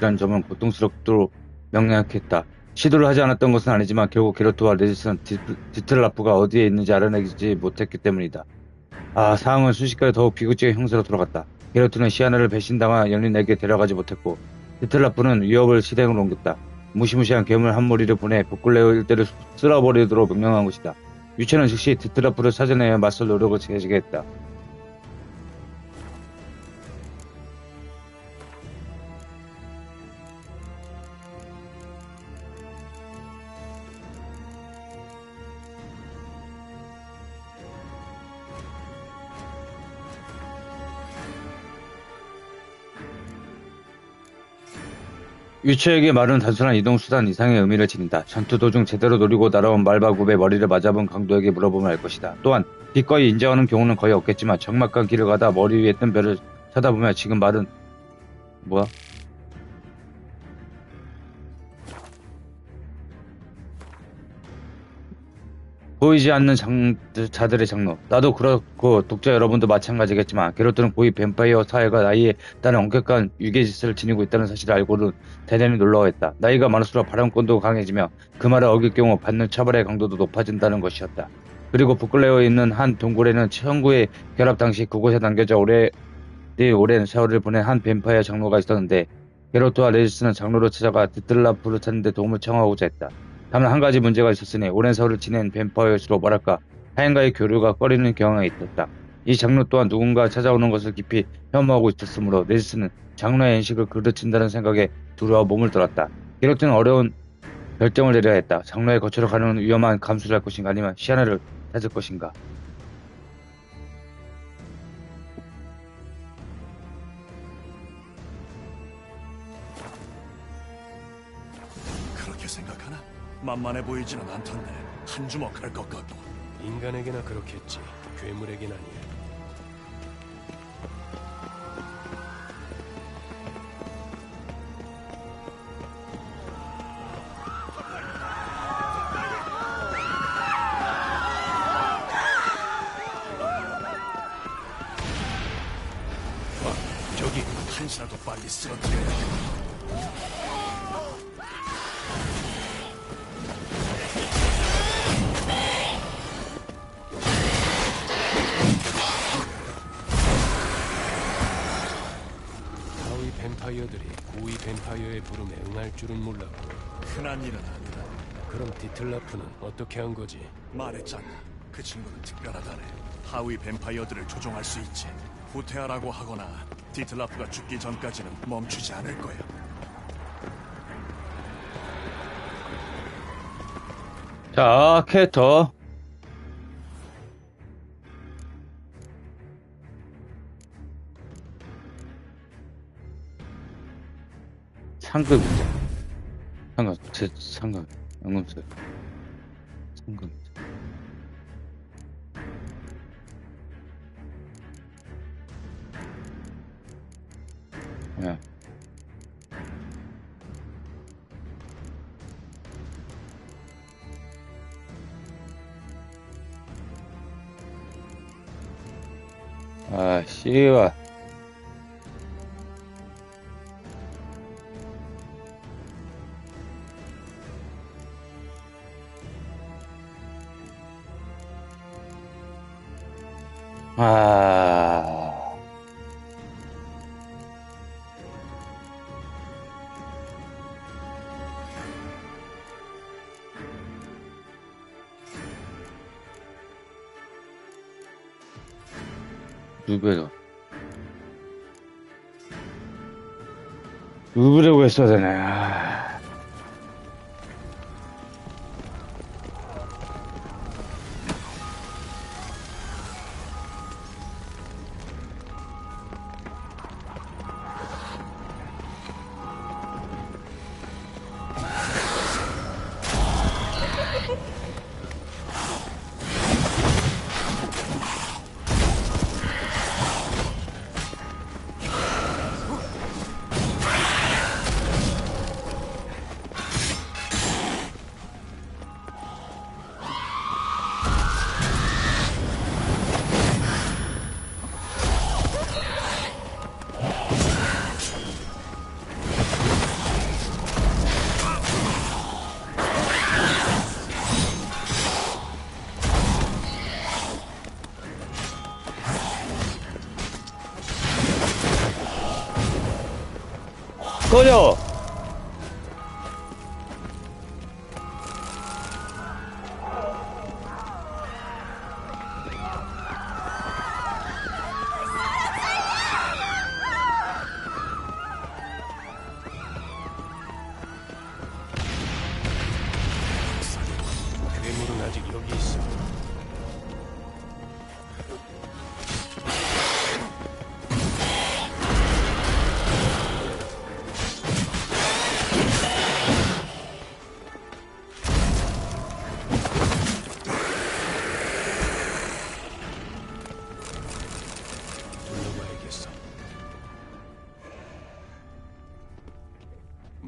것이라는 점은 고통스럽도록 명확했다. 시도를 하지 않았던 것은 아니지만 결국 게로트와 레지스는 디, 디틀라프가 어디에 있는지 알아내지 못했기 때문이다. 아, 상황은 순식간에 더욱 비극적인 형사로 돌아갔다. 게로트는 시아나를 배신당한 연인에게 데려가지 못했고 디틀라프는 위협을 실행으로 옮겼다. 무시무시한 괴물 한 무리를 보내 북글레오 일대를 쓸어버리도록 명령한 것이다. 유체는 즉시 디틀라프를 찾아내어 맞설 노력을 제시게 했다. 유체에게 말은 단순한 이동수단 이상의 의미를 지닌다. 전투 도중 제대로 노리고 날아온 말바굽의 머리를 맞아본 강도에게 물어보면 알 것이다. 또한 기꺼이 인정하는 경우는 거의 없겠지만 적막한 길을 가다 머리 위에 뜬 별을 쳐다보면 지금 말은 뭐야? 보이지 않는 장, 자들의 장로. 나도 그렇고 독자 여러분도 마찬가지겠지만 게로트는 고위 뱀파이어 사회가 나이에 따른 엄격한 유괴짓을 지니고 있다는 사실을 알고는 대단히 놀라워했다. 나이가 많을수록 발언권도 강해지며 그 말을 어길 경우 받는 처벌의 강도도 높아진다는 것이었다. 그리고 부클레어에 있는 한 동굴에는 천구의 결합 당시 그곳에 남겨져 오래 오랜 세월을 보낸 한 뱀파이어 장로가 있었는데 게로트와 레지스는 장로를 찾아가 디틀라프를 찾는데 도움을 청하고자 했다. 다만 한 가지 문제가 있었으니 오랜 세월을 지낸 뱀파이어일수록 뭐랄까 하인과의 교류가 꺼리는 경향이 있었다. 이 장로 또한 누군가 찾아오는 것을 깊이 혐오하고 있었으므로 네지스는 장로의 인식을 그르친다는 생각에 두려워 몸을 떨었다. 게로트는 어려운 결정을 내려야 했다. 장로의 거처로 가는 위험한 감수를 할 것인가 아니면 시아나를 찾을 것인가. 그렇게 생각하나? 만만해 보이지는 않던데 한 주먹 할 것 같고 인간에게나 그렇겠지. 괴물에겐 아니야. 뱀파이어들이 고위 뱀파이어의 부름에 응할 줄은 몰랐고 흔한 일은 아니다. 그럼 디틀라프는 어떻게 한 거지? 말했잖아. 그 친구는 특별하다네. 하위 뱀파이어들을 조종할 수 있지. 후퇴하라고 하거나 디틀라프가 죽기 전까지는 멈추지 않을 거야. 자, 캐터. 상급 상급 제 상급 연금술 상급 예. 아, 씨발. 누구래도 누구라고 했어야 되네.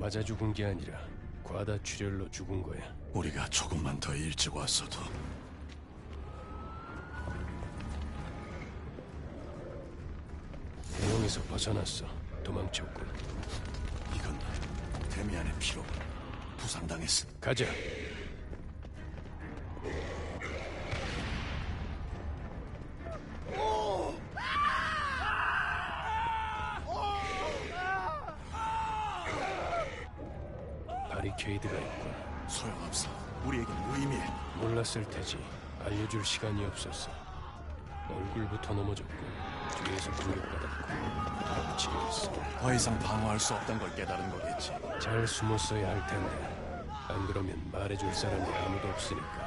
맞아 죽은 게 아니라 과다 출혈로 죽은 거야. 우리가 조금만 더 일찍 왔어도 대형에서 벗어났어. 도망쳤군. 이건 데미안의 피로 부상당했어. 가자. 바리케이드가 있군. 소용없어. 우리에겐 무의미해. 몰랐을 테지. 알려줄 시간이 없었어. 얼굴부터 넘어졌고 뒤에서 공격받았고 돌아치겠어. 더 이상 방어할 수 없던 걸 깨달은 거겠지. 잘 숨었어야 할 텐데. 안 그러면 말해줄 사람이 아무도 없으니까.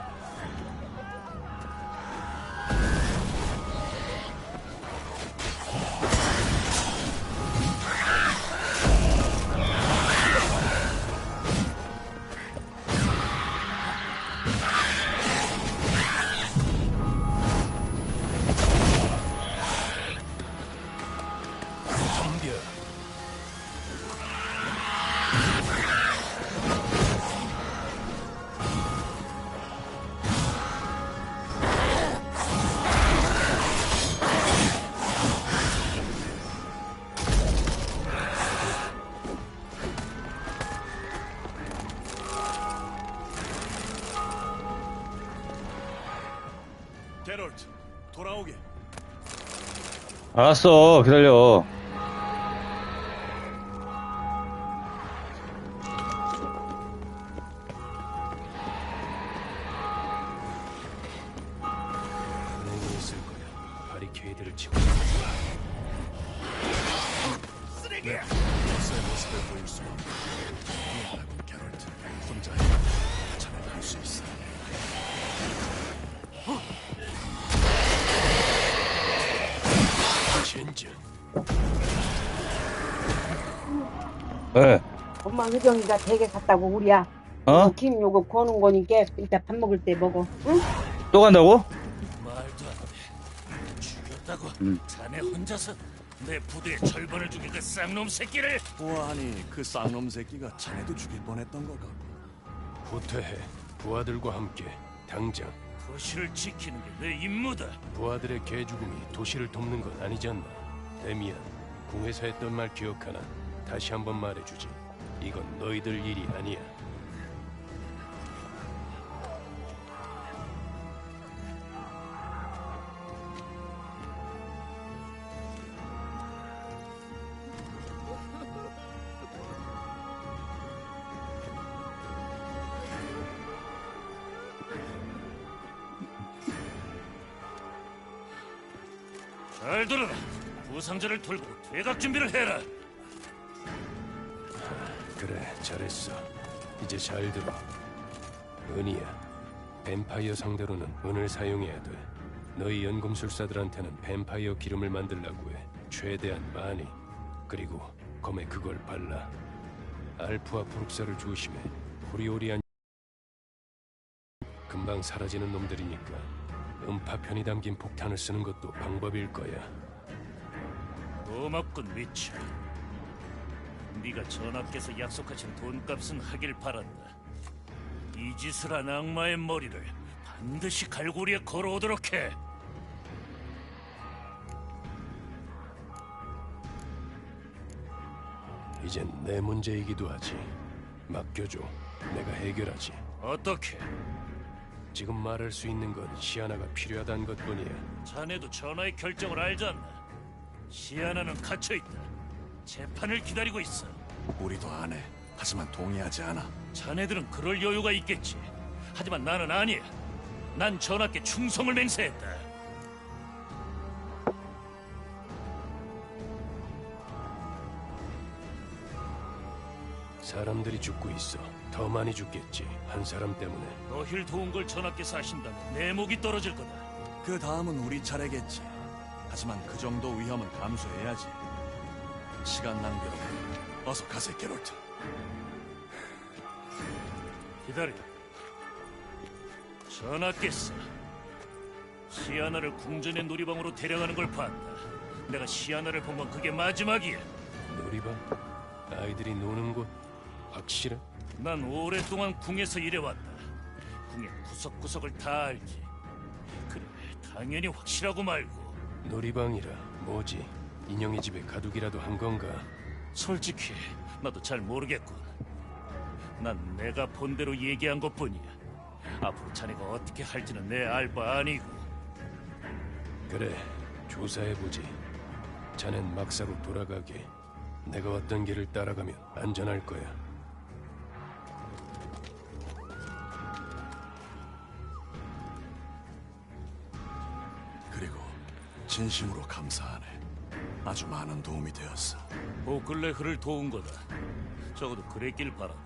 알았어, 기다려. 젠장. 왜? 엄마 효정이가 댁에 갔다고 우리야. 어? 김 요거 구워놓은 거니까 이따 밥 먹을 때 먹어. 응? 또 간다고? 말도 안 돼. 죽였다고? 음. 자네 혼자서 내 부대의 절반을 죽인 그 쌍놈 새끼를 보아하니 그 쌍놈 새끼가 자네도 죽일 뻔했던 것 같고. 후퇴해. 부하들과 함께 당장. 도시를 지키는 게 내 임무다. 부하들의 개죽음이 도시를 돕는 건 아니지 않나? 데미안, 궁에서 했던 말 기억하나? 다시 한번 말해주지. 이건 너희들 일이 아니야. 상자를 돌고 퇴각 준비를 해라. 그래, 잘했어. 이제 잘 들어. 은이야. 뱀파이어 상대로는 은을 사용해야 돼. 너희 연금술사들한테는 뱀파이어 기름을 만들라고 해. 최대한 많이. 그리고 검에 그걸 발라. 알프와 브룩사를 조심해. 호리호리한 금방 사라지는 놈들이니까 음파편이 담긴 폭탄을 쓰는 것도 방법일 거야. 고맙군 미쳐. 네가 전하께서 약속하신 돈값은 하길 바란다. 이 짓을 한 악마의 머리를 반드시 갈고리에 걸어오도록 해. 이젠 내 문제이기도 하지. 맡겨줘. 내가 해결하지. 어떻게? 지금 말할 수 있는 건 시아나가 필요하다는 것뿐이야. 자네도 전하의 결정을 알지 않나? 시아나는 갇혀 있다. 재판을 기다리고 있어. 우리도 안 해. 하지만 동의하지 않아. 자네들은 그럴 여유가 있겠지. 하지만 나는 아니야. 난 전하께 충성을 맹세했다. 사람들이 죽고 있어. 더 많이 죽겠지. 한 사람 때문에. 너힐 도운 걸 전하께서 하신다면 내 목이 떨어질 거다. 그 다음은 우리 차례겠지. 하지만 그 정도 위험은 감수해야지. 시간 낭비로 어서 가세, 게롤트. 기다려. 전하께서 시아나를 궁전의 놀이방으로 데려가는 걸 봤다. 내가 시아나를 본 건 그게 마지막이야. 놀이방? 아이들이 노는 곳? 확실해? 난 오랫동안 궁에서 일해왔다. 궁의 구석구석을 다 알지. 그래, 당연히 확실하고 말고. 놀이방이라 뭐지? 인형의 집에 가둑이라도 한 건가? 솔직히 나도 잘 모르겠군. 난 내가 본 대로 얘기한 것뿐이야. 앞으로 자네가 어떻게 할지는 내 알 바 아니고. 그래, 조사해보지. 자넨 막사로 돌아가게. 내가 왔던 길을 따라가면 안전할 거야. 진심으로 감사하네. 아주 많은 도움이 되었어. 보클레흐를 도운 거다. 적어도 그랬길 바라고.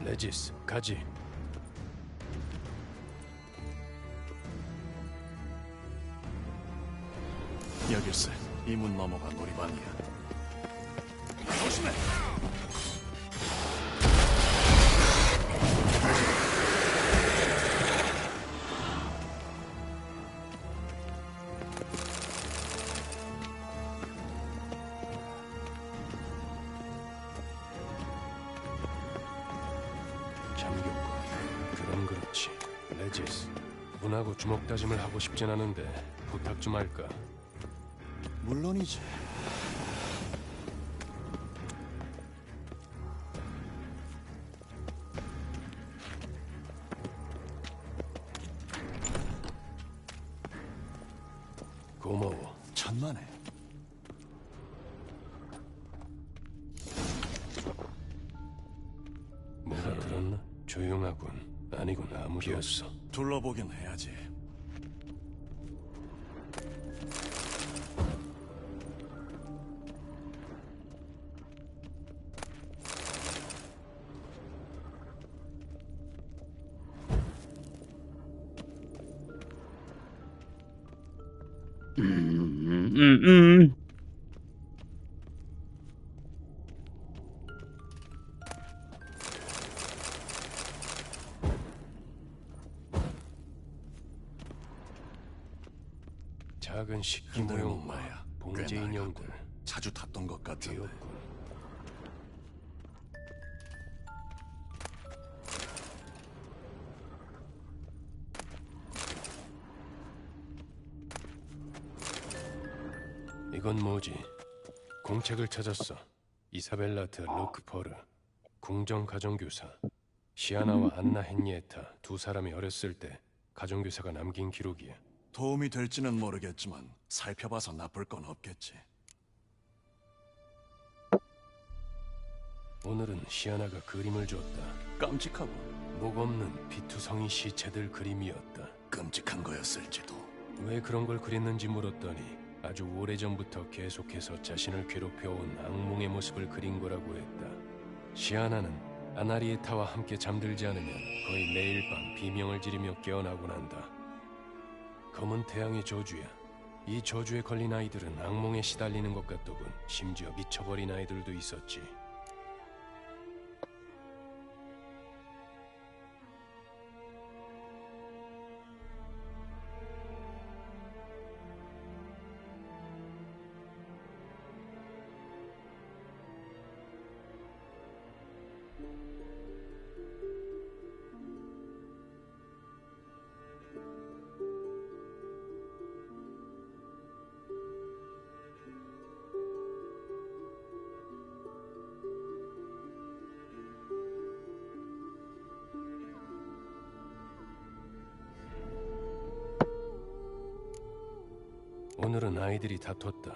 레지스, 가지. 여길세. 이 문 넘어가 놀이방이야. 조심해! 주먹 다짐을 하고 싶진 않은데 부탁 좀 할까? 물론이지. 고마워. 천만에. 뭐가 들었나? 조용하군. 아니군, 아무도 없어. 둘러보긴 해야지. 음, 음, 모형 엄마야. 봉제 꽤 인형들 자주 탔던 것 같은데. 귀엽군. 이건 뭐지? 공책을 찾았어. 이사벨라트 로크퍼르 궁정 가정교사 시아나와 안나 헨리에타 두 사람이 어렸을 때 가정교사가 남긴 기록이야. 도움이 될지는 모르겠지만 살펴봐서 나쁠 건 없겠지. 오늘은 시아나가 그림을 줬다. 깜찍하고 목 없는 비투성이 시체들 그림이었다. 끔찍한 거였을지도. 왜 그런 걸 그렸는지 물었더니 아주 오래전부터 계속해서 자신을 괴롭혀온 악몽의 모습을 그린 거라고 했다. 시아나는 아나리에타와 함께 잠들지 않으면 거의 매일 밤 비명을 지르며 깨어나곤 한다. 검은 태양의 저주야. 이 저주에 걸린 아이들은 악몽에 시달리는 것 같더군. 심지어 미쳐버린 아이들도 있었지. 오늘은 아이들이 다퉜다.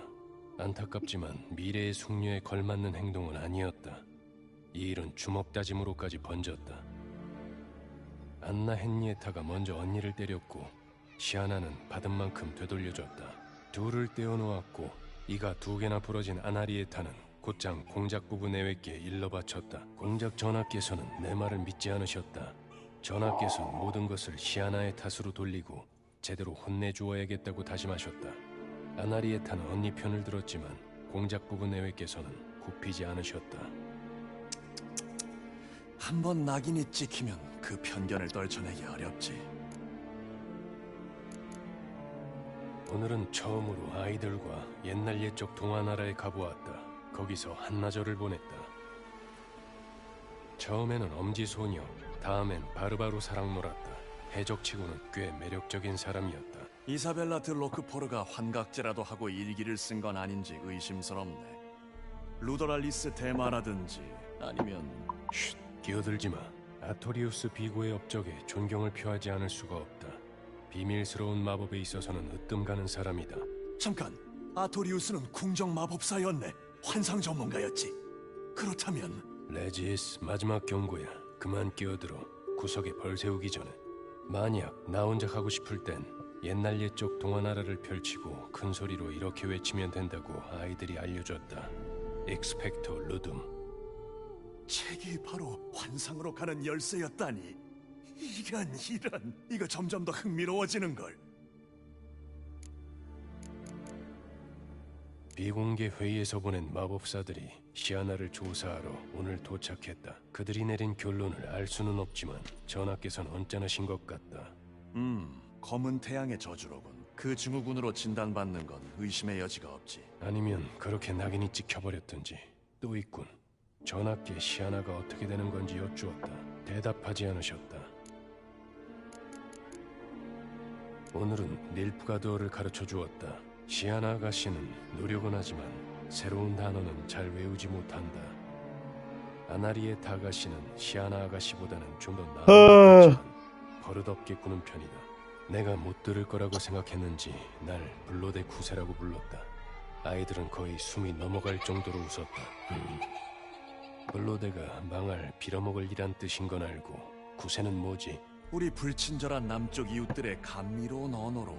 안타깝지만 미래의 숙녀에 걸맞는 행동은 아니었다. 이 일은 주먹다짐으로까지 번졌다. 안나 헨리에타가 먼저 언니를 때렸고 시아나는 받은 만큼 되돌려줬다. 둘을 떼어놓았고 이가 두 개나 부러진 아나리에타는 곧장 공작 부부 내외께 일러 바쳤다. 공작 전하께서는 내 말을 믿지 않으셨다. 전하께서는 모든 것을 시아나의 탓으로 돌리고 제대로 혼내주어야겠다고 다짐하셨다. 아나리에타는 언니 편을 들었지만 공작 부부 내외께서는 굽히지 않으셨다. 한 번 낙인이 찍히면 그 편견을 떨쳐내기 어렵지. 오늘은 처음으로 아이들과 옛날 옛적 동화나라에 가보았다. 거기서 한나절을 보냈다. 처음에는 엄지 소녀, 다음엔 바르바로 사랑 놀았다. 해적치고는 꽤 매력적인 사람이었다. 이사벨라 드 로크포르가 환각제라도 하고 일기를 쓴 건 아닌지 의심스럽네. 루도랄리스 대마라든지 아니면 쉿, 끼어들지 마. 아토리우스 비고의 업적에 존경을 표하지 않을 수가 없다. 비밀스러운 마법에 있어서는 으뜸 가는 사람이다. 잠깐 아토리우스는 궁정 마법사였네. 환상 전문가였지. 그렇다면 레지스 마지막 경고야. 그만 끼어들어. 구석에 벌 세우기 전에. 만약 나 혼자 가고 싶을 땐 옛날 옛적 동화나라를 펼치고 큰 소리로 이렇게 외치면 된다고 아이들이 알려줬다. 익스펙토 루둠. 책이 바로 환상으로 가는 열쇠였다니. 이런 이런 이거 점점 더 흥미로워지는 걸. 비공개 회의에서 보낸 마법사들이 시아나를 조사하러 오늘 도착했다. 그들이 내린 결론을 알 수는 없지만 전하께서는 언짢으신 것 같다. 음, 검은 태양의 저주로군. 그 증후군으로 진단받는 건 의심의 여지가 없지. 아니면 그렇게 낙인이 찍혀버렸든지 또 있군. 전하께 시아나가 어떻게 되는 건지 여쭈었다. 대답하지 않으셨다. 오늘은 닐프가드어를 가르쳐 주었다. 시아나 아가씨는 노력은 하지만 새로운 단어는 잘 외우지 못한다. 아나리의 다가씨는 시아나 아가씨보다는 좀 더 나은 버릇없게 구는 편이다. 내가 못 들을 거라고 생각했는지 날 블로데 구세라고 불렀다. 아이들은 거의 숨이 넘어갈 정도로 웃었다. 음. 블로데가 망할 빌어먹을 이란 뜻인 건 알고 구세는 뭐지? 우리 불친절한 남쪽 이웃들의 감미로운 언어로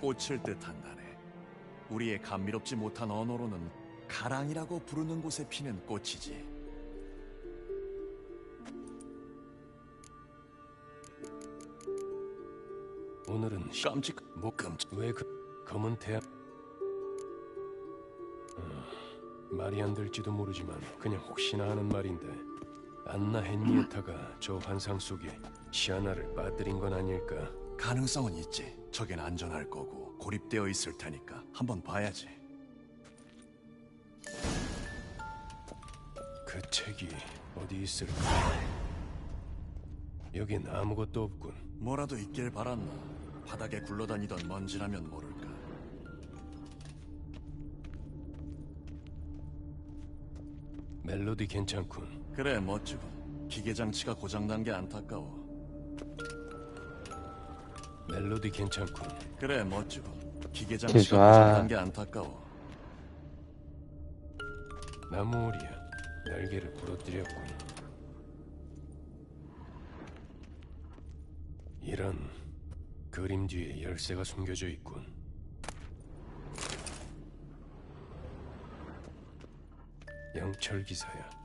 꽃을 뜻한다네. 우리의 감미롭지 못한 언어로는 가랑이라고 부르는 곳에 피는 꽃이지. 오늘은 시... 깜찍 뭐 깜찍 왜그 검은 태양 어, 말이 안 될지도 모르지만 그냥 혹시나 하는 말인데 안나 헨리에타가 저 환상 속에 시아나를 빠뜨린 건 아닐까 가능성은 있지. 저긴 안전할 거고 고립되어 있을 테니까 한번 봐야지. 그 책이 어디 있을까 여긴 아무것도 없군 뭐라도 있길 바랐나. 바닥에 굴러다니던 먼지라면 모를까. 멜로디 괜찮군 그래 멋지군. 기계 장치가 고장난 게 안타까워. 멜로디 괜찮군 그래 멋지군. 기계 좋아. 장치가 고장난 게 안타까워. 나무오리야 날개를 부러뜨렸군 이런 그림 뒤에 열쇠가 숨겨져 있군. 영철 기사야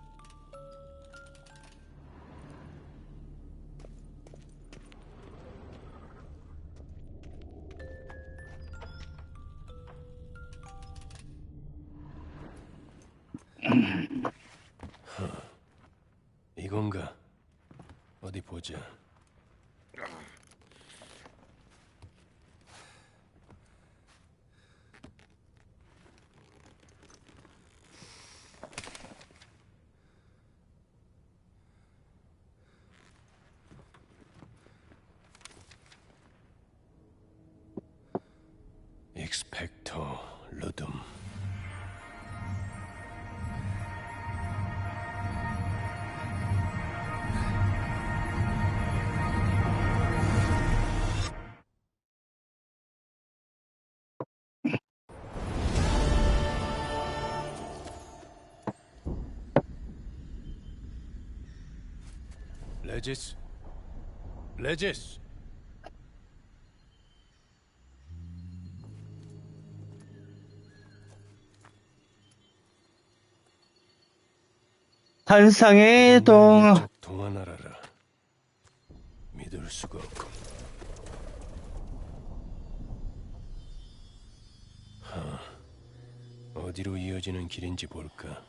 레지스, 레지스. 한상의 동적 동화나라라. 믿을 수가 없군. 하, 어디로 이어지는 길인지 볼까.